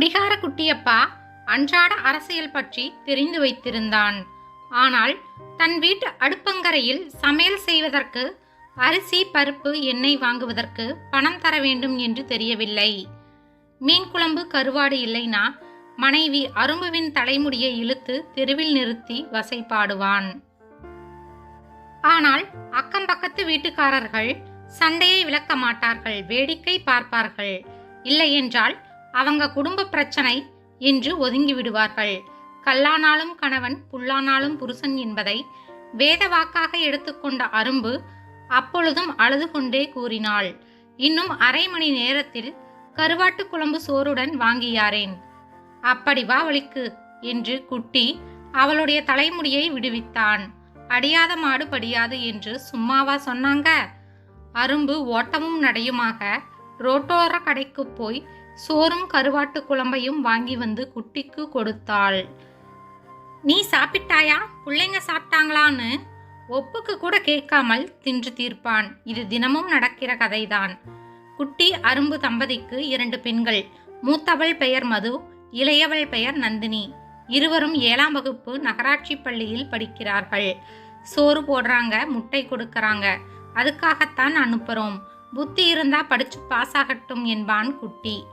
குடிகார குட்டியப்பா அன்றாட அரசியல் பற்றி தெரிந்து வைத்திருந்தான். ஆனால் தன் வீட்டு அடுப்பங்கரையில் சமையல் செய்வதற்கு அரிசி பருப்பு எண்ணெய் வாங்குவதற்கு பணம் தர வேண்டும் என்று தெரியவில்லை. மீன் குழம்பு கருவாடு இல்லைனா மனைவி அரும்புவின் தலைமுடியை இழுத்து தெருவில் நிறுத்தி வசைப்பாடுவான் ஆனால் அக்கம் பக்கத்து வீட்டுக்காரர்கள் சண்டையை விளக்க மாட்டார்கள் வேடிக்கை பார்ப்பார்கள். இல்லையென்றால் அவங்க குடும்ப பிரச்சனை என்று ஒதுங்கி விடுவார்கள். கல்லானாலும் கணவன் புல்லானாலும் புருஷன் என்பதை வேத வாக்காக எடுத்துக்கொண்ட அரும்பு அப்பொழுதும் அழுது கொண்டே கூறினாள். இன்னும் அரை மணி நேரத்தில் கருவாட்டு குழம்பு சோறுடன் வாங்கியாரேன். அப்படி வா வலிக்கு என்று குட்டி அவளுடைய தலைமுடியை விடுவித்தான். அடியாத மாடு படியாது என்று சும்மாவா சொன்னாங்க? அரும்பு ஓட்டமும் நடையுமாக ரோட்டோர கடைக்கு போய் சோறும் கருவாட்டு குழம்பையும் வாங்கி வந்து குட்டிக்கு கொடுத்தாள். நீ சாப்பிட்டாயா? பிள்ளைங்க சாப்பிட்டாங்களான்னு? ஒப்புக்கு கூட கேட்காமல் தின்று தீர்ப்பான். இது தினமும் நடக்கிற கதைதான். குட்டி அரும்பு தம்பதிக்கு இரண்டு பெண்கள். மூத்தவள் பெயர் மது இளையவள் பெயர் நந்தினி. இருவரும் ஏழாம் வகுப்பு நகராட்சி பள்ளியில் படிக்கிறார்கள். சோறு போடுறாங்க முட்டை கொடுக்கறாங்க. அதுக்காகத்தான் அனுப்புறோம். புத்தி இருந்தா படிச்சு பாஸ் ஆகட்டும் என்பான் குட்டி.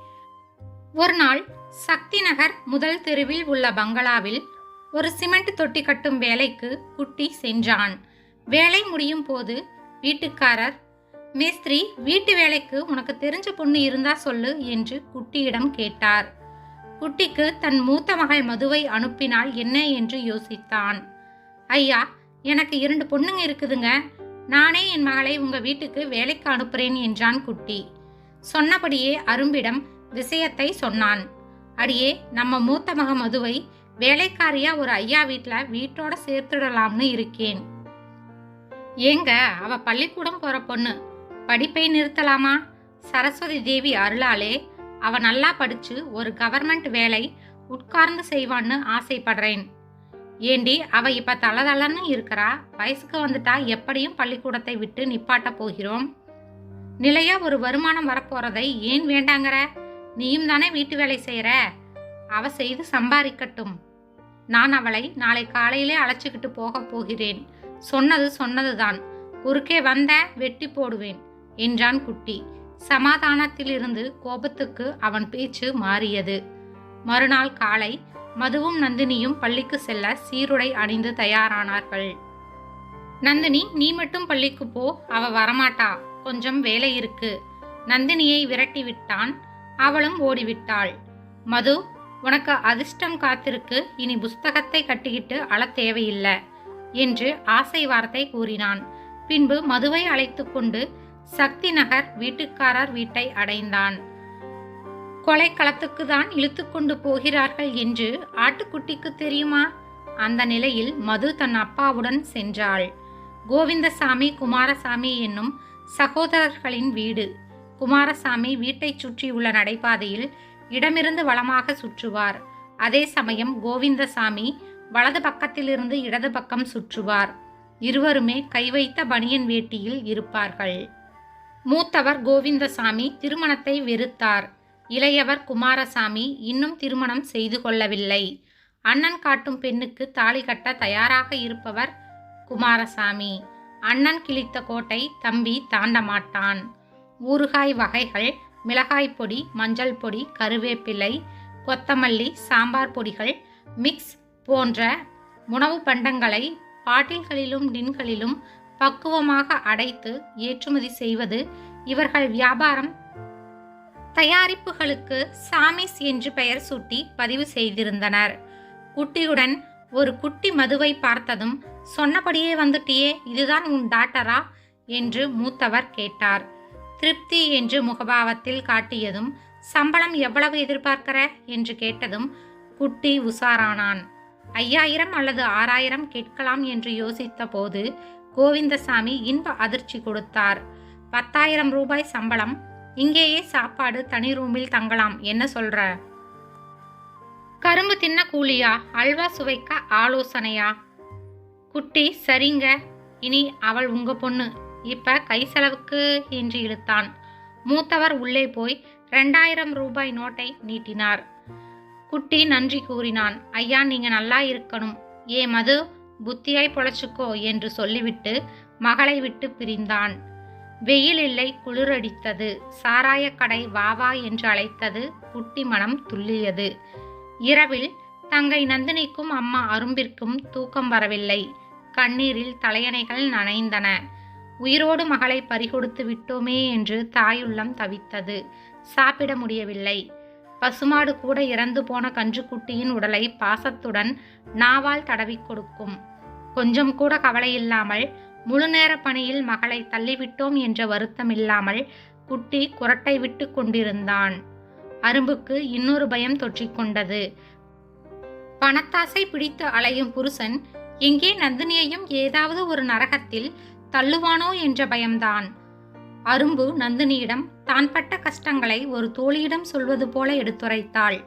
ஒரு நாள் சக்தி நகர் முதல் தெருவில் உள்ள பங்களாவில் ஒரு சிமெண்ட் தொட்டி கட்டும் வேலைக்கு குட்டி சென்றான். வேலை முடியும் போது வீட்டுக்காரர் மேஸ்திரி வீட்டு வேலைக்கு உனக்கு தெரிஞ்ச பொண்ணு இருந்தா சொல்லு என்று குட்டியிடம் கேட்டார். குட்டிக்கு தன் மூத்த மகள் மதுவை அனுப்பினால் என்ன என்று யோசித்தான். ஐயா எனக்கு இரண்டு பொண்ணுங்க இருக்குதுங்க. நானே என் மகளை உங்க வீட்டுக்கு வேலைக்கு அனுப்புறேன் என்றான் குட்டி. சொன்னபடியே அரும்பிடம் விஷயத்தை சொன்னான். அடியே நம்ம மூத்த மக மதுவை வேலைக்காரியா ஒரு ஐயா வீட்டில் வீட்டோட சேர்த்துடலாம்னு இருக்கேன். ஏங்க அவ பள்ளிக்கூடம் போற பொண்ணு. படிப்பை நிறுத்தலாமா? சரஸ்வதி தேவி அருளாலே அவ நல்லா படிச்சு ஒரு கவர்மெண்ட் வேலை உட்கார்ந்து செய்வான்னு ஆசைப்படுறேன். ஏண்டி அவ இப்ப தளதளன்னு இருக்கிறா? வயசுக்கு வந்துட்டா எப்படியும் பள்ளிக்கூடத்தை விட்டு நிப்பாட்ட போகிறோம். நிலையா ஒரு வருமானம் வரப்போறதை ஏன் வேண்டாங்கிற? நீயும் தானே வீட்டு வேலை செய்கிற அவ செய்து சம்பாதிக்கட்டும். நான் அவளை நாளை காலையிலே அழைச்சிக்கிட்டு போகப் போகிறேன். சொன்னது சொன்னதுதான். குறுக்கே வந்த வெட்டி போடுவேன் என்றான் குட்டி. சமாதானத்திலிருந்து கோபத்துக்கு அவன் பேச்சு மாறியது. மறுநாள் காலை மதுவும் நந்தினியும் பள்ளிக்கு செல்ல சீருடை அணிந்து தயாரானார்கள். நந்தினி நீ மட்டும் பள்ளிக்கு போ அவ வரமாட்டா. கொஞ்சம் வேலை இருக்கு. நந்தினியை விரட்டி விட்டான் அவளும் ஓடிவிட்டாள். மது உனக்கு அதிர்ஷ்டம் காத்திருக்கு. இனி புஸ்தகத்தை கட்டிக்கிட்டு அழ தேவையில்லை என்று ஆசை வார்த்தை கூறினான். பின்பு மதுவை அழைத்து கொண்டு சக்தி நகர் வீட்டுக்காரர் வீட்டை அடைந்தான். கொலைக்களத்துக்கு தான் இழுத்து கொண்டு போகிறார்கள் என்று ஆட்டுக்குட்டிக்கு தெரியுமா? அந்த நிலையில் மது தன் அப்பாவுடன் சென்றாள். கோவிந்தசாமி குமாரசாமி என்னும் சகோதரர்களின் வீடு. குமாரசாமி வீட்டைச் சுற்றியுள்ள நடைபாதையில் இடமிருந்து வளமாக சுற்றுவார். அதே சமயம் கோவிந்தசாமி வலது பக்கத்திலிருந்து இடது பக்கம் சுற்றுவார். இருவருமே கை வைத்த பனியன் வேட்டியில் இருப்பார்கள். மூத்தவர் கோவிந்தசாமி திருமணத்தை வெறுத்தார். இளையவர் குமாரசாமி இன்னும் திருமணம் செய்து கொள்ளவில்லை. அண்ணன் காட்டும் பெண்ணுக்கு தாலி கட்ட தயாராக இருப்பவர் குமாரசாமி. அண்ணன் கிழித்த கோட்டை தம்பி தாண்ட மாட்டான் ஊறுகாய் வகைகள் மிளகாய் பொடி மஞ்சள் பொடி கருவேப்பிலை கொத்தமல்லி சாம்பார் பொடிகள் மிக்ஸ் போன்ற உணவு பண்டங்களை பாட்டில்களிலும் டின்களிலும் பக்குவமாக அடைத்து ஏற்றுமதி செய்வது இவர்கள் வியாபாரம் தயாரிப்புகளுக்கு சாமிஸ் என்று பெயர் சூட்டி பதிவு செய்திருந்தனர். குட்டியுடன் ஒரு குட்டி மதுவை பார்த்ததும் சொன்னபடியே வந்துட்டியே இதுதான் உன் டாட்டரா? என்று மூத்தவர் கேட்டார். திருப்தி என்று முகபாவத்தில் காட்டியதும் சம்பளம் எவ்வளவு எதிர்பார்க்கிற? என்று கேட்டதும் குட்டி உசாரானான் ஐயாயிரம் அல்லது ஆறாயிரம் கேட்கலாம் என்று யோசித்த போது கோவிந்தசாமி இன்ப அதிர்ச்சி கொடுத்தார். பத்தாயிரம் ரூபாய் சம்பளம் இங்கேயே சாப்பாடு தனி ரூமில் தங்கலாம். என்ன சொல்ற? கரும்பு தின்ன கூலியா? அல்வா சுவைக்க ஆலோசனையா? குட்டி சரிங்க. இனி அவள் உங்க பொண்ணு. இப்ப கை செலவுக்கு என்று இழுத்தான். மூத்தவர் உள்ளே போய் ரெண்டாயிரம் ரூபாய் நோட்டை நீட்டினார். குட்டி நன்றி கூறினான். ஐயா நீங்க நல்லா இருக்கணும். ஏ மது புத்தியாய் பொழைச்சுக்கோ என்று சொல்லிவிட்டு மகளை விட்டு பிரிந்தான். வெயில் இல்லை குளிரடித்தது சாராய கடை வா வா என்று அழைத்தது குட்டி மனம் துள்ளியது. இரவில் தங்கை நந்தினிக்கும் அம்மா அரும்பிற்கும் தூக்கம் வரவில்லை. கண்ணீரில் தலையணைகள் நனைந்தன. உயிரோடு மகளை பறிகொடுத்து விட்டோமே என்று தாயுள்ளம் தவித்தது. சாப்பிட முடியவில்லை. பசுமாடு கூட இறந்து போன கன்றுக்குட்டியின் உடலை பாசத்துடன் நாவால் தடவிக் கொடுக்கும். கொஞ்சம் கூட கவலை இல்லாமல் முழு நேர பணியில் மகளை தள்ளிவிட்டோம் என்ற வருத்தம் இல்லாமல் குட்டி குரட்டை விட்டு கொண்டிருந்தான். அரும்புக்கு இன்னொரு பயம் தொற்றிக்கொண்டது பணத்தாசை பிடித்து அலையும் புருஷன் எங்கே நந்தினியையும் ஏதாவது ஒரு நரகத்தில் தள்ளுவானோ என்ற பயம்தான். அரும்பு நந்தினியிடம் தான் பட்ட கஷ்டங்களை ஒரு தோழியிடம் சொல்வது போல எடுத்துரைத்தாள்.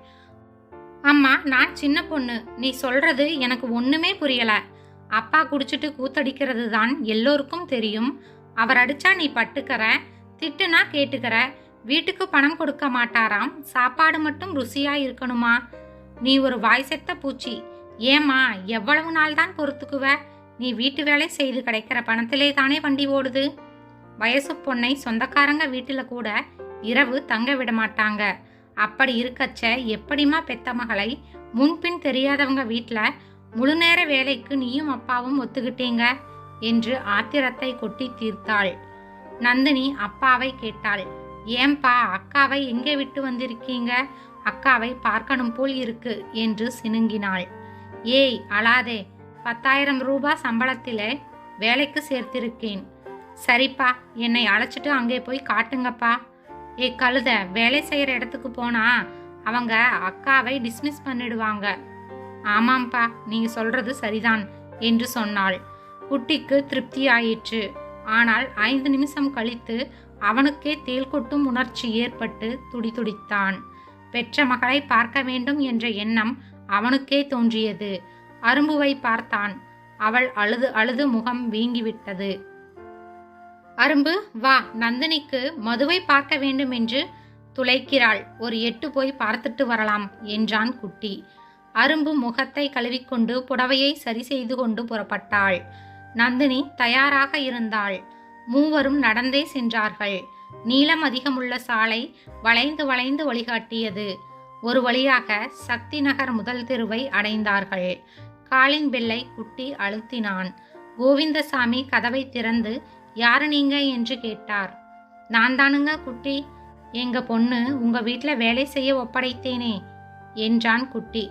அம்மா நான் சின்ன பொண்ணு. நீ சொல்றது எனக்கு ஒண்ணுமே புரியல. அப்பா குடிச்சிட்டு கூத்தடிக்கிறது தான் எல்லோருக்கும் தெரியும். அவர் அடிச்சா நீ பட்டுக்கற திட்டுனா கேட்டுக்கிற. வீட்டுக்கு பணம் கொடுக்க மாட்டாராம். சாப்பாடு மட்டும் ருசியா இருக்கணுமா? நீ ஒரு வாய் செத்த பூச்சி. ஏம்மா எவ்வளவு நாள் தான் பொறுத்துக்குவ? நீ வீட்டு வேலை செய்து கிடைக்கிற பணத்திலே தானே வண்டி ஓடுது? வயசு பொண்ணை சொந்தக்காரங்க வீட்டில் கூட இரவு தங்க விட மாட்டாங்க. அப்படி இருக்கச்ச எப்படிம்மா பெத்த மகளை? முன்பின் தெரியாதவங்க வீட்டில் முழு நேர வேலைக்கு நீயும் அப்பாவும் ஒத்துக்கிட்டீங்க? என்று ஆத்திரத்தை கொட்டி தீர்த்தாள். நந்தினி அப்பாவை கேட்டாள். ஏன்பா அக்காவை எங்கே விட்டு வந்திருக்கீங்க? அக்காவை பார்க்கணும் போல் இருக்கு என்று சினுங்கினாள். ஏய் அழாதே. பத்தாயிரம் ரூபாய் சம்பளத்தில் வேலைக்கு சேர்த்திருக்கேன். சரிப்பா என்னை அழைச்சிட்டு அங்கே போய் காட்டுங்கப்பா. ஏ கழுத வேலை செய்கிற இடத்துக்கு போனா அவங்க அக்காவை டிஸ்மிஸ் பண்ணிடுவாங்க. ஆமாம்ப்பா நீங்கள் சொல்றது சரிதான் என்று சொன்னாள். குட்டிக்கு திருப்தி ஆயிற்று. ஆனால் ஐந்து நிமிஷம் கழித்து அவனுக்கே தேல் கொட்டும் உணர்ச்சி ஏற்பட்டு துடிதுடித்தான் பெற்ற மகளை பார்க்க வேண்டும் என்ற எண்ணம் அவனுக்கே தோன்றியது. அரும்புவை பார்த்தான். அவள் அழுது அழுது முகம் வீங்கிவிட்டது. அரும்பு வா நந்தினிக்கு மதுவை பார்க்க வேண்டும் என்று துளைக்கிறாள். ஒரு எட்டு போய் பார்த்துட்டு வரலாம் என்றான் குட்டி. அரும்பு முகத்தை கழுவிக்கொண்டு புடவையை சரி செய்து கொண்டு புறப்பட்டாள். நந்தினி தயாராக இருந்தாள். மூவரும் நடந்தே சென்றார்கள். நீளம் அதிகமுள்ள சாலை வளைந்து வளைந்து வழிகாட்டியது. ஒரு வழியாக சக்தி நகர் முதல் தெருவை அடைந்தார்கள். காலிங் பெல்லை குட்டி அழுத்தினான். கோவிந்தசாமி கதவை திறந்து யாரு நீங்க என்று கேட்டார். நான் தானுங்க குட்டி. எங்க பொண்ணு உங்க வீட்டில் வேலை செய்ய ஒப்படைத்தேனே என்றான் குட்டி.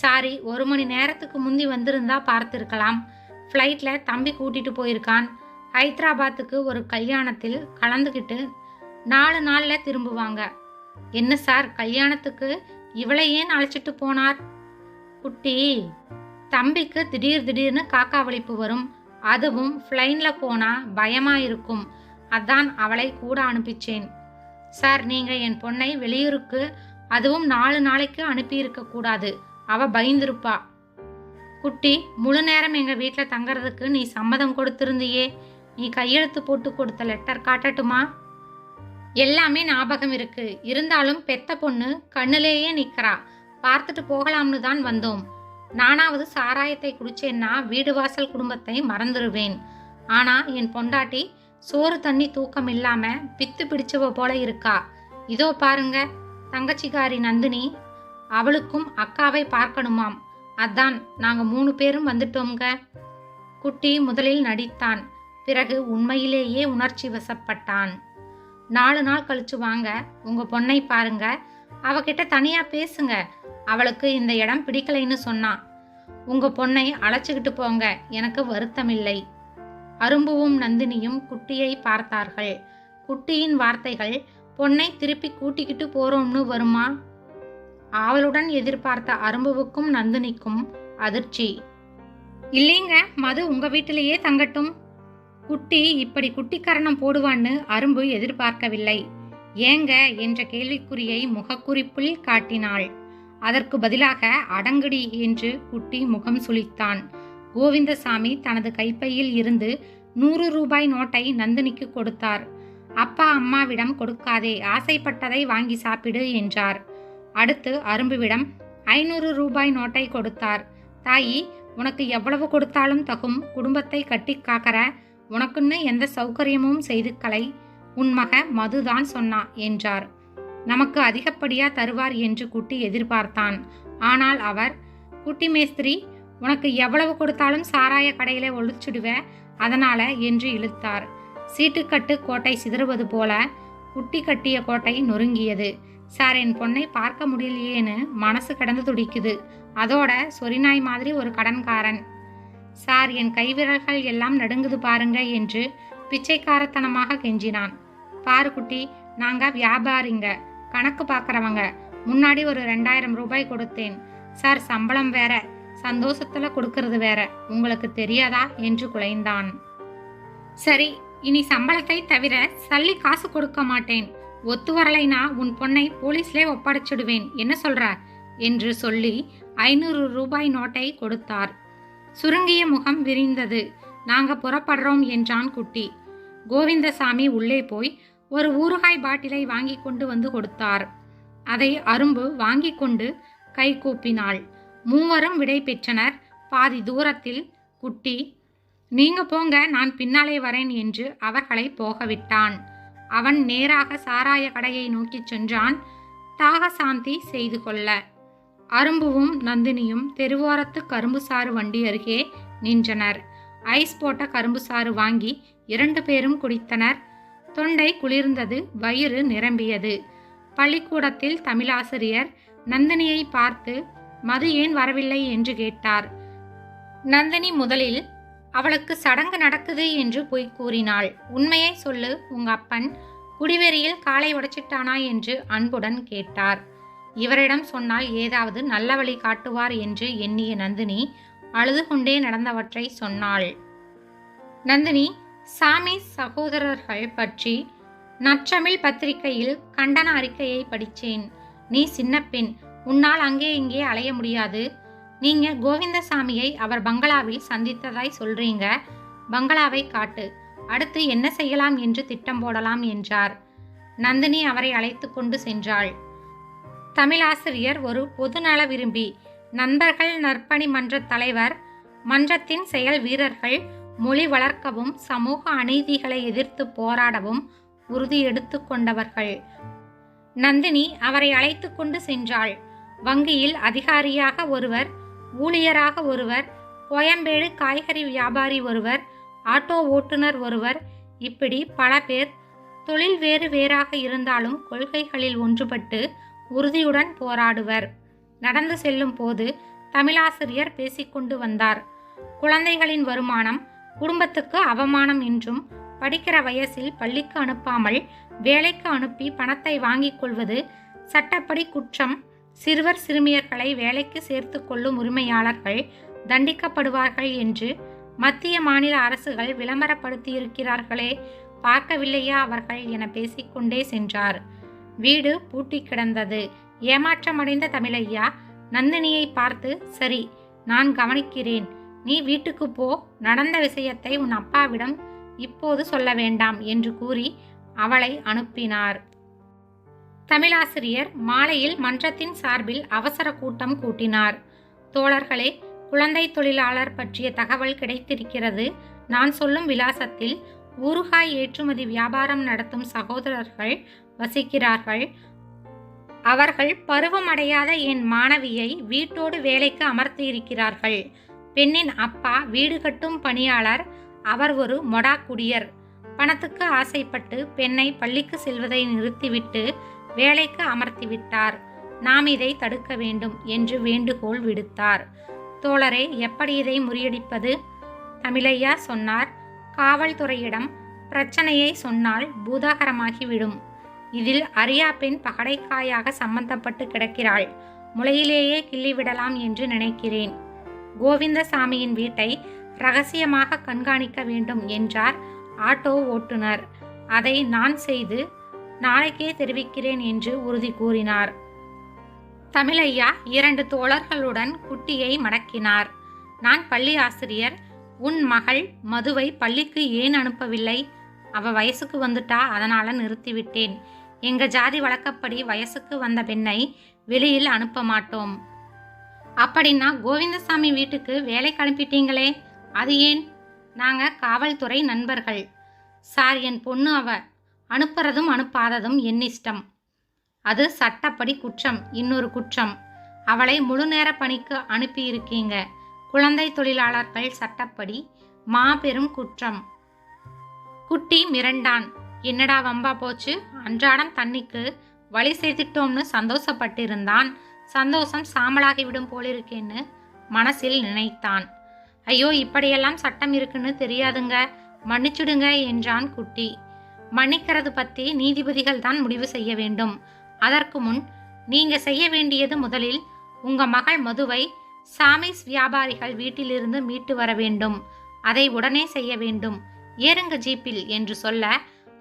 சாரி ஒரு மணி நேரத்துக்கு முந்தி வந்திருந்தா பார்த்துருக்கலாம். ஃப்ளைட்டில் தம்பி கூட்டிட்டு போயிருக்கான். ஹைதராபாத்துக்கு ஒரு கல்யாணத்தில் கலந்துக்கிட்டு நாலு நாளில் திரும்புவாங்க. என்ன சார் கல்யாணத்துக்கு இவளை ஏன் அழைச்சிட்டு போனார்? குட்டி தம்பிக்கு திடீர் திடீர்னு காக்கா வலிப்பு வரும். அதுவும் ஃப்ளைனில் போனால் பயமாக இருக்கும். அதான் அவளை கூட அனுப்பிச்சேன். சார் நீங்கள் என் பொண்ணை வெளியூருக்கு அதுவும் நாலு நாளைக்கு அனுப்பியிருக்க கூடாது. அவ பயந்திருப்பா. குட்டி முழு நேரம் எங்கள் வீட்டில் தங்கறதுக்கு நீ சம்மதம் கொடுத்துருந்தியே. நீ கையெழுத்து போட்டு கொடுத்த லெட்டர் காட்டட்டுமா? எல்லாமே ஞாபகம் இருக்கு. இருந்தாலும் பெத்த பொண்ணு கண்ணுலேயே நிற்கிறா பார்த்துட்டு போகலாம்னு தான் வந்தோம். நானாவது சாராயத்தை குடிச்சேன்னா வீடு வாசல் குடும்பத்தை மறந்துடுவேன் ஆனா என் பொண்டாட்டி சோறு தண்ணி தூக்கம் இல்லாம பித்து பிடிச்சவ போல இருக்கா. இதோ பாருங்க தங்கச்சிகாரி நந்தினி அவளுக்கும் அக்காவை பார்க்கணுமாம். அதான் நாங்க மூணு பேரும் வந்துட்டோங்க குட்டி முதலில் நடித்தான் பிறகு உண்மையிலேயே உணர்ச்சி வசப்பட்டான். நாலு நாள் கழிச்சு வாங்க உங்க பொண்ணை பாருங்க அவகிட்ட தனியா பேசுங்க அவளுக்கு இந்த இடம் பிடிக்கலைன்னு சொன்னான். உங்க பொண்ணை அழைச்சிக்கிட்டு போங்க எனக்கு வருத்தமில்லை. அரும்புவும் நந்தினியும் குட்டியை பார்த்தார்கள். குட்டியின் வார்த்தைகள் பொண்ணை திருப்பி கூட்டிக்கிட்டு போறோம்னு வருமா? ஆவலுடன் எதிர்பார்த்த அரும்புவுக்கும் நந்தினிக்கும் அதிர்ச்சி. இல்லைங்க மது உங்க வீட்டிலேயே தங்கட்டும். குட்டி இப்படி குட்டிக்கரணம் போடுவான்னு அரும்பு எதிர்பார்க்கவில்லை. ஏங்க? என்ற கேள்விக்குறியை முகக்குறிப்பில் காட்டினாள். அதற்கு பதிலாக அடங்குடி என்று குட்டி முகம் சுளித்தான். கோவிந்தசாமி தனது கைப்பையில் இருந்து நூறு ரூபாய் நோட்டை நந்தினிக்கு கொடுத்தார். அப்பா அம்மாவிடம் கொடுக்காதே ஆசைப்பட்டதை வாங்கி சாப்பிடு என்றார். அடுத்து அரும்புவிடம் ஐநூறு ரூபாய் நோட்டை கொடுத்தார். தாயி உனக்கு எவ்வளவு கொடுத்தாலும் தகும் குடும்பத்தை கட்டி காக்கற உனக்குன்னு எந்த சௌகரியமும் செய்து கலை உன் மக மதுதான் சொன்னா என்றார். நமக்கு அதிகப்படியா தருவார் என்று குட்டி எதிர்பார்த்தான். ஆனால் அவர் குட்டி மேஸ்திரி உனக்கு எவ்வளவு கொடுத்தாலும் சாராய கடையில ஒழிச்சுடுவ அதனால என்று இழுத்தார். சீட்டுக்கட்டு கோட்டை சிதறுவது போல குட்டி கட்டிய கோட்டை நொறுங்கியது. சார் என் பொண்ணை பார்க்க முடியலையேன்னு மனசு கடந்து துடிக்குது. அதோட சொரிநாய் மாதிரி ஒரு கடன்காரன். சார் என் கைவிரல்கள் எல்லாம் நடுங்குது பாருங்க என்று பிச்சைக்காரத்தனமாக கெஞ்சினான். பாரு குட்டி நாங்க வியாபாரிங்க. கணக்கு பார்க்குறவங்க முன்னாடி ஒரு ரெண்டாயிரம் ரூபாய் கொடுத்தேன். சார் சம்பளம் வேற. சந்தோஷத்துல கொடுக்கறது வேற. உங்களுக்கு தெரியாதா? என்று குலைந்தான். சரி இனி சம்பளத்தை தவிர சல்லி காசு கொடுக்க மாட்டேன். ஒத்து வரலைனா உன் பொண்ணை போலீஸ்லே ஒப்படைச்சிடுவேன். என்ன சொல்ற என்று சொல்லி ஐநூறு ரூபாய் நோட்டை கொடுத்தார். சுருங்கிய முகம் விரிந்தது. நாங்க புறப்படுறோம் என்றான் குட்டி. கோவிந்தசாமி உள்ளே போய் ஒரு ஊறுகாய் பாட்டிலை வாங்கி கொண்டு வந்து கொடுத்தார். அதை அரும்பு வாங்கி கொண்டு கை கூப்பினாள். மூவரும் விடை பெற்றனர். பாதி தூரத்தில் குட்டி நீங்க போங்க நான் பின்னாலே வரேன் என்று அவர்களை போகவிட்டான். அவன் நேராக சாராய கடையை நோக்கிச் சென்றான். தாகசாந்தி செய்து கொள்ள. அரும்புவும் நந்தினியும் தெருவோரத்து கரும்புசாறு வண்டி அருகே நின்றனர். ஐஸ் போட்ட கரும்பு சாறு வாங்கி இரண்டு பேரும் குடித்தனர். தொண்டை குளிர்ந்தது வயிறு நிரம்பியது. பள்ளிக்கூடத்தில் தமிழாசிரியர் நந்தினியை பார்த்து மது ஏன் வரவில்லை? என்று கேட்டார். நந்தினி முதலில் அவளுக்கு சடங்கு நடக்குது என்று பொய் கூறினாள். உண்மையை சொல்லு உங்க அப்பன் குடிவெறியில் காலை உடைச்சிட்டானா? என்று அன்புடன் கேட்டார். இவரிடம் சொன்னால் ஏதாவது நல்ல வழி காட்டுவார் என்று எண்ணிய நந்தினி அழுது கொண்டே நடந்தவற்றை சொன்னாள். நந்தினி சாமி சகோதரர்கள் பற்றி நற்றமிழ் பத்திரிகையில் கண்டன அறிக்கையை படித்தேன். நீ சின்ன பெண் உன்னால் அங்கே இங்கே அலைய முடியாது. நீங்க கோவிந்தசாமியை அவர் பங்களாவில் சந்தித்ததாய் சொல்றீங்க. பங்களாவை காட்டு. அடுத்து என்ன செய்யலாம் என்று திட்டம் போடலாம் என்றார். நந்தினி அவரை அழைத்து கொண்டு சென்றாள். தமிழாசிரியர் ஒரு பொதுநல விரும்பி நண்பர்கள் நற்பணி மன்ற தலைவர் மன்றத்தின் செயல் வீரர்கள் மொழி வளர்க்கவும் சமூக அநீதிகளை எதிர்த்து போராடவும் உறுதி எடுத்து கொண்டவர்கள். நந்தினி அவரை அழைத்து கொண்டு சென்றாள். வங்கியில் அதிகாரியாக ஒருவர் ஊழியராக ஒருவர் கோயம்பேடு காய்கறி வியாபாரி ஒருவர் ஆட்டோ ஓட்டுநர் ஒருவர் இப்படி பல பேர் தொழில் வேறு வேறாக இருந்தாலும் கொள்கைகளில் ஒன்றுபட்டு உறுதியுடன் போராடுவர். நடந்து செல்லும் போது தமிழாசிரியர் பேசிக்கொண்டு வந்தார். குழந்தைகளின் வருமானம் குடும்பத்துக்கு அவமானம் என்றும் படிக்கிற வயசில் பள்ளிக்கு அனுப்பாமல் வேலைக்கு அனுப்பி பணத்தை வாங்கிக் கொள்வது சட்டப்படி குற்றம். சிறுவர் சிறுமியர்களை வேலைக்கு சேர்த்து கொள்ளும் உரிமையாளர்கள் தண்டிக்கப்படுவார்கள் என்று மத்திய மாநில அரசுகள் விளம்பரப்படுத்தியிருக்கிறார்களே பார்க்கவில்லையா அவர்கள் என பேசிக்கொண்டே சென்றார். வீடு பூட்டி கிடந்தது. ஏமாற்றமடைந்த தமிழையா நந்தினியை பார்த்து சரி நான் கவனிக்கிறேன். நீ வீட்டுக்கு போ. நடந்த விஷயத்தை உன் அப்பாவிடம் இப்போது சொல்ல வேண்டாம் என்று கூறி அவளை அனுப்பினார். தமிழாசிரியர் மாலையில் மன்றத்தின் சார்பில் அவசர கூட்டம் கூட்டினார். தோழர்களே குழந்தை தொழிலாளர் பற்றிய தகவல் கிடைத்திருக்கிறது. நான் சொல்லும் விலாசத்தில் ஊறுகாய் ஏற்றுமதி வியாபாரம் நடத்தும் சகோதரர்கள் வசிக்கிறார்கள். அவர்கள் பருவமடையாத என் மாணவியை வீட்டோடு வேலைக்கு அமர்த்தியிருக்கிறார்கள். பெண்ணின் அப்பா வீடு கட்டும் பணியாளர் அவர் ஒரு மொடா குடியர். பணத்துக்கு ஆசைப்பட்டு பெண்ணை பள்ளிக்கு செல்வதை நிறுத்திவிட்டு வேலைக்கு அமர்த்திவிட்டார். நாம் இதை தடுக்க வேண்டும் என்று வேண்டுகோள் விடுத்தார். தோழரே எப்படி இதை முறியடிப்பது? தமிழையா சொன்னார். காவல்துறையிடம் பிரச்சனையை சொன்னால் பூதாகரமாகிவிடும். இதில் அரியா பெண் பகடைக்காயாக சம்பந்தப்பட்டு கிடக்கிறாள். முளையிலேயே கிள்ளிவிடலாம் என்று நினைக்கிறேன். கோவிந்தசாமியின் வீட்டை ரகசியமாக கண்காணிக்க வேண்டும் என்றார் ஆட்டோ ஓட்டுநர். அதை நான் செய்து நாளைக்கே தெரிவிக்கிறேன் என்று உறுதி கூறினார். தமிழையா இரண்டு தோழர்களுடன் குட்டியை மடக்கினார். நான் பள்ளி ஆசிரியர். உன் மகள் மதுவை பள்ளிக்கு ஏன் அனுப்பவில்லை? அவ வயசுக்கு வந்துட்டா அதனால நிறுத்திவிட்டேன். எங்க ஜாதி வழக்கப்படி வயசுக்கு வந்த பெண்ணை வெளியில் அனுப்ப மாட்டோம். அப்படின்னா கோவிந்தசாமி வீட்டுக்கு வேலைக்கு அனுப்பிட்டீங்களே? அது ஏன்? நாங்கள் காவல்துறை நண்பர்கள். சார் என் பொண்ணு அவ. அனுப்புறதும் அனுப்பாததும் என் இஷ்டம். அது சட்டப்படி குற்றம் இன்னொரு குற்றம். அவளை முழு நேர பணிக்கு அனுப்பியிருக்கீங்க. குழந்தை தொழிலாளர்கள் சட்டப்படி மாபெரும் குற்றம். குட்டி மிரண்டான். என்னடா வம்பா போச்சு? அன்றாடம் தண்ணிக்கு வழி செய்துட்டோம்னு சந்தோஷப்பட்டிருந்தான். சந்தோஷம் சாம்பலாகிவிடும் போலிருக்கேன்னு மனசில் நினைத்தான். ஐயோ இப்படியெல்லாம் சட்டம் இருக்குன்னு தெரியாதுங்க. மன்னிச்சுடுங்க என்றான் குட்டி. மன்னிக்கிறது பற்றி நீதிபதிகள் தான் முடிவு செய்ய வேண்டும். அதற்கு முன் நீங்க செய்ய வேண்டியது முதலில் உங்க மகள் மதுவை சாமிஸ் வியாபாரிகள் வீட்டிலிருந்து மீட்டு வர வேண்டும். அதை உடனே செய்ய வேண்டும். ஏறுங்க ஜீப்பில் என்று சொல்ல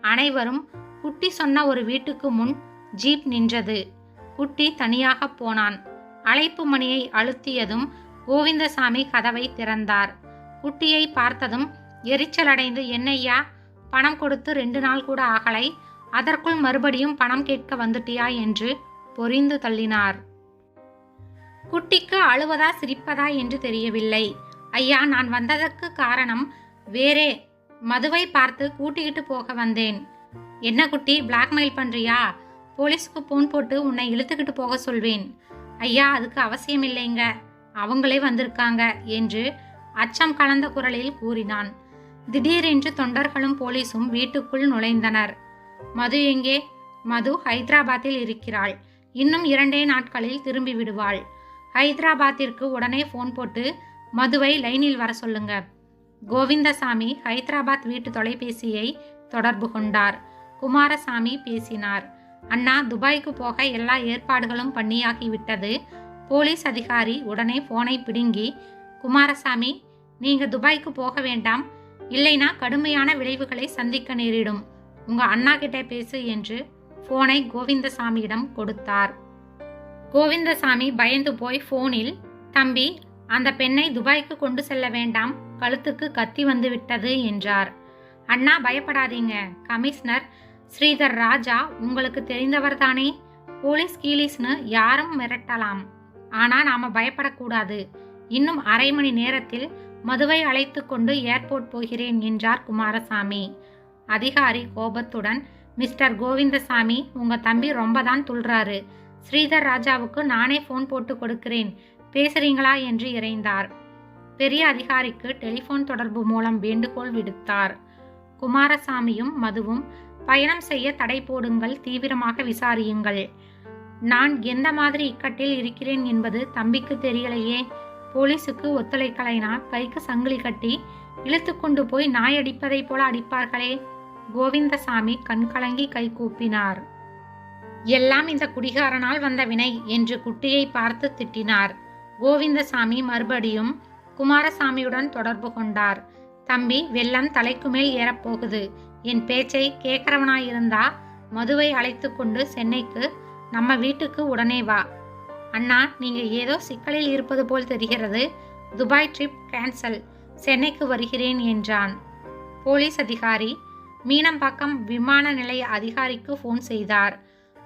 அனைவரும் குட்டி சொன்ன ஒரு வீட்டுக்கு முன் ஜீப் நின்றது. குட்டி தனியாக போனான். அழைப்பு மணியை அழுத்தியதும் கோவிந்தசாமி கதவை திறந்தார். குட்டியை பார்த்ததும் எரிச்சலடைந்து என்னையா பணம் கொடுத்து ரெண்டு நாள் கூட ஆகலை. அதற்குள் மறுபடியும் பணம் கேட்க வந்துட்டியா? என்று பொரிந்து தள்ளினார். குட்டிக்கு அழுவதா சிரிப்பதா என்று தெரியவில்லை. ஐயா நான் வந்ததற்கு காரணம் வேறே. மதுவை பார்த்து கூட்டிக்கிட்டு போக வந்தேன். என்ன குட்டி பிளாக்மெயில் பண்றியா? போலீஸ்க்கு போன் போட்டு உன்னை இழுத்துக்கிட்டு போக சொல்வேன். ஐயா அதுக்கு அவசியம் இல்லைங்க. அவங்களே வந்திருக்காங்க என்று அச்சம் கலந்த குரலில் கூறினான். திடீரென்று தொண்டர்களும் போலீஸும் வீட்டுக்குள் நுழைந்தனர். மது எங்கே? மது ஹைதராபாத்தில் இருக்கிறாள். இன்னும் இரண்டே நாட்களில் திரும்பி விடுவாள். ஹைதராபாத்திற்கு உடனே ஃபோன் போட்டு மதுவை லைனில் வர சொல்லுங்க. கோவிந்தசாமி ஹைதராபாத் வீட்டு தொலைபேசியை தொடர்பு கொண்டார். குமாரசாமி பேசினார். அண்ணா துபாய்க்கு போக எல்லா ஏற்பாடுகளும் பண்ணியாகிவிட்டது. போலீஸ் அதிகாரி உடனே போனை பிடுங்கி குமாரசாமி நீங்க துபாய்க்கு போக வேண்டாம். இல்லைனா கடுமையான விளைவுகளை சந்திக்க நேரிடும். உங்க அண்ணா கிட்ட பேசு என்று போனை கோவிந்தசாமியிடம் கொடுத்தார். கோவிந்தசாமி பயந்து போய் போனில் தம்பி அந்த பெண்ணை துபாய்க்கு கொண்டு செல்ல வேண்டாம். கழுத்துக்கு கத்தி வந்துவிட்டது என்றார். அண்ணா பயப்படாதீங்க. கமிஷனர் ஸ்ரீதர் ராஜா உங்களுக்கு தெரிந்தவர் தானே போலீஸ் கீலீஸ்னு யாரும் மிரட்டலாம். ஆனா நாம பயப்படக்கூடாது. இன்னும் அரை மணி நேரத்தில் மதுவை அழைத்து கொண்டு ஏர்போர்ட் போகிறேன் என்றார் குமாரசாமி. அதிகாரி கோபத்துடன் மிஸ்டர் கோவிந்தசாமி உங்க தம்பி ரொம்ப தான் துள்றாரு. ஸ்ரீதர் ராஜாவுக்கு நானே ஃபோன் போட்டு கொடுக்கிறேன். பேசுறீங்களா? என்று இறைந்தார். பெரிய அதிகாரிக்கு டெலிஃபோன் தொடர்பு மூலம் வேண்டுகோள் விடுத்தார். குமாரசாமியும் மதுவும் பயணம் செய்ய தடை போடுங்கள் தீவிரமாக விசாரியுங்கள். நான் எந்த மாதிரி இக்கட்டில் இருக்கிறேன் என்பது தம்பிக்கு தெரியலையே. போலீஸுக்கு ஒத்துழைக்கலைனா கைக்கு சங்கிலி கட்டி இழுத்து கொண்டு போய் நாய் அடிப்பதைப் போல அடிப்பார்களே. கோவிந்தசாமி கண்கலங்கி கை கூப்பினார். எல்லாம் இந்த குடிகாரனால் வந்த வினை என்று குட்டியை பார்த்து திட்டினார். கோவிந்தசாமி மறுபடியும் குமாரசாமியுடன் தொடர்பு கொண்டார். தம்பி வெள்ளம் தலைக்கு மேல் ஏறப்போகுது. என் பேச்சை கேட்கறவனாயிருந்தா மதுவை அழைத்து கொண்டு சென்னைக்கு நம்ம வீட்டுக்கு உடனே வா. அண்ணா நீங்க ஏதோ சிக்கலில் இருப்பது போல் தெரிகிறது. Dubai trip cancel. சென்னைக்கு வருகிறேன் என்றான். போலீஸ் அதிகாரி மீனம்பாக்கம் விமான நிலைய அதிகாரிக்கு ஃபோன் செய்தார்.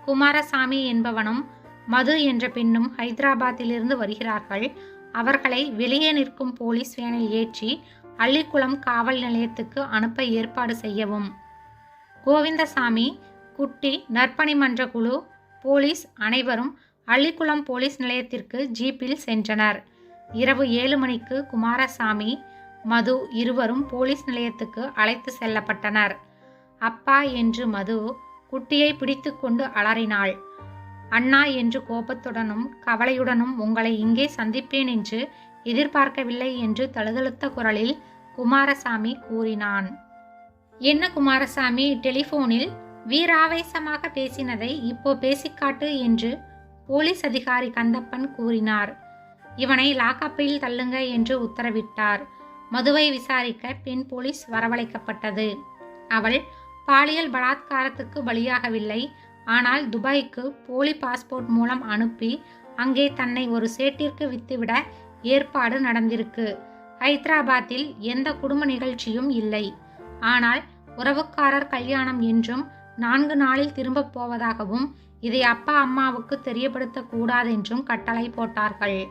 குமாரசாமி என்பவனும் மது என்ற பெண்ணும் ஹைதராபாத்திலிருந்து வருகிறார்கள். அவர்களை வெளியே நிற்கும் போலீஸ் வேனில் ஏற்றி அள்ளிக்குளம் காவல் நிலையத்துக்கு அனுப்ப ஏற்பாடு செய்யவும். கோவிந்தசாமி குட்டி நற்பணி மன்ற குழு போலீஸ் அனைவரும் அள்ளிக்குளம் போலீஸ் நிலையத்திற்கு ஜீப்பில் சென்றனர். இரவு ஏழு மணிக்கு குமாரசாமி மது இருவரும் போலீஸ் நிலையத்துக்கு அழைத்து செல்லப்பட்டனர். அப்பா என்று மது குட்டியை பிடித்துக்கொண்டு அலறினாள். அண்ணா என்று கோபத்துடனும் கவலையுடனும் உங்களை இங்கே சந்திப்பேன் என்று எதிர்பார்க்கவில்லை என்று தழுதழுத்த குரலில் குமாரசாமி கூறினான். என்ன குமாரசாமி டெலிஃபோனில் வீராவேசமாக பேசினதை இப்போ பேசிக்காட்டு என்று போலீஸ் அதிகாரி கந்தப்பன் கூறினார். இவனை லாக்கப்பில் தள்ளுங்க என்று உத்தரவிட்டார். மதுவை விசாரிக்க பெண் போலீஸ் வரவழைக்கப்பட்டது. அவள் பாலியல் பலாத்காரத்துக்கு பலியாகவில்லை. ஆனால் துபாய்க்கு போலி பாஸ்போர்ட் மூலம் அனுப்பி அங்கே தன்னை ஒரு சேட்டிற்கு வித்துவிட ஏற்பாடு நடந்திருக்கு. ஹைதராபாத்தில் எந்த குடும்ப நிகழ்ச்சியும் இல்லை. ஆனால் உறவுக்காரர் கல்யாணம் என்றும் நான்கு நாளில் திரும்பப் போவதாகவும் இதை அப்பா அம்மாவுக்கு தெரியப்படுத்தக்கூடாதென்றும் கட்டளை போட்டார்கள்.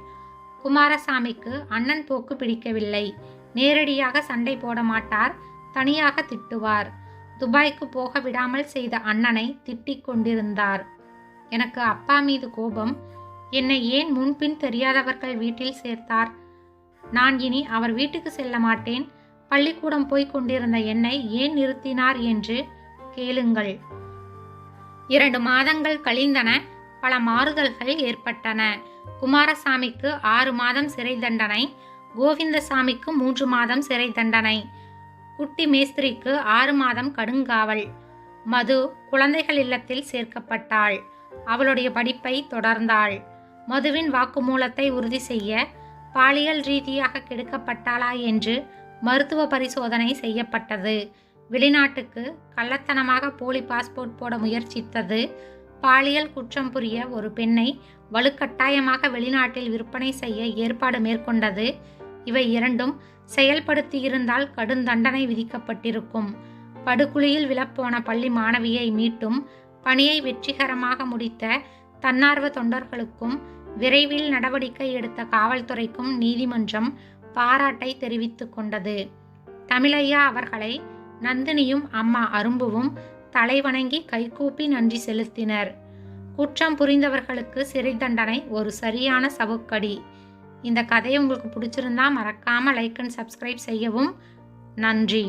குமாரசாமிக்கு அண்ணன் போக்கு பிடிக்கவில்லை. நேரடியாக சண்டை போட மாட்டார். தனியாக திட்டுவார். துபாய்க்கு போக விடாமல் செய்த அண்ணனை திட்டிக் கொண்டிருந்தார். எனக்கு அப்பா மீது கோபம் என்னை ஏன் முன்பின் தெரியாதவர்கள் வீட்டில் சேர்த்தார்? நான் இனி அவர் வீட்டுக்கு செல்ல மாட்டேன். பள்ளிக்கூடம் போய்க் கொண்டிருந்த என்னை ஏன் நிறுத்தினார் என்று கேளுங்கள். இரண்டு மாதங்கள் கழிந்தன பல மாறுதல்கள் ஏற்பட்டன. குமாரசாமிக்கு ஆறு மாதம் சிறை தண்டனை கோவிந்தசாமிக்கு மூன்று மாதம் சிறை தண்டனை குட்டி மேஸ்திரிக்கு ஆறு மாதம் கடுங்காவல். மது குழந்தைகள் இல்லத்தில் சேர்க்கப்பட்டாள். அவளுடைய படிப்பை தொடர்ந்தாள். மதுவின் வாக்குமூலத்தை உறுதி செய்ய பாலியல் ரீதியாக கெடுக்கப்பட்டாளா என்று மருத்துவ பரிசோதனை செய்யப்பட்டது. வெளிநாட்டுக்கு கள்ளத்தனமாக போலி பாஸ்போர்ட் போட முயற்சித்தது பாலியல் குற்றம் புரிய ஒரு பெண்ணை வலுக்கட்டாயமாக வெளிநாட்டில் விற்பனை செய்ய ஏற்பாடு மேற்கொண்டது. இவை இரண்டும் செயல்படுத்தியிருந்தால் கடும் தண்டனை விதிக்கப்பட்டிருக்கும். படுகுழியில் விழப்போன பள்ளி மாணவியை மீட்டும் பணியை வெற்றிகரமாக முடித்த தன்னார்வ தொண்டர்களுக்கும் விரைவில் நடவடிக்கை எடுத்த காவல்துறைக்கும் நீதிமன்றம் பாராட்டை தெரிவித்து கொண்டது. தமிழையா அவர்களை நந்தினியும் அம்மா அரும்புவும் தலைவணங்கி கைகூப்பி நன்றி செலுத்தினர். குற்றம் புரிந்தவர்களுக்கு சிறை தண்டனை ஒரு சரியான சவுக்கடி. இந்த கதையை உங்களுக்கு பிடிச்சிருந்தா மறக்காமல் லைக் அண்ட் சப்ஸ்கிரைப் செய்யவும். நன்றி.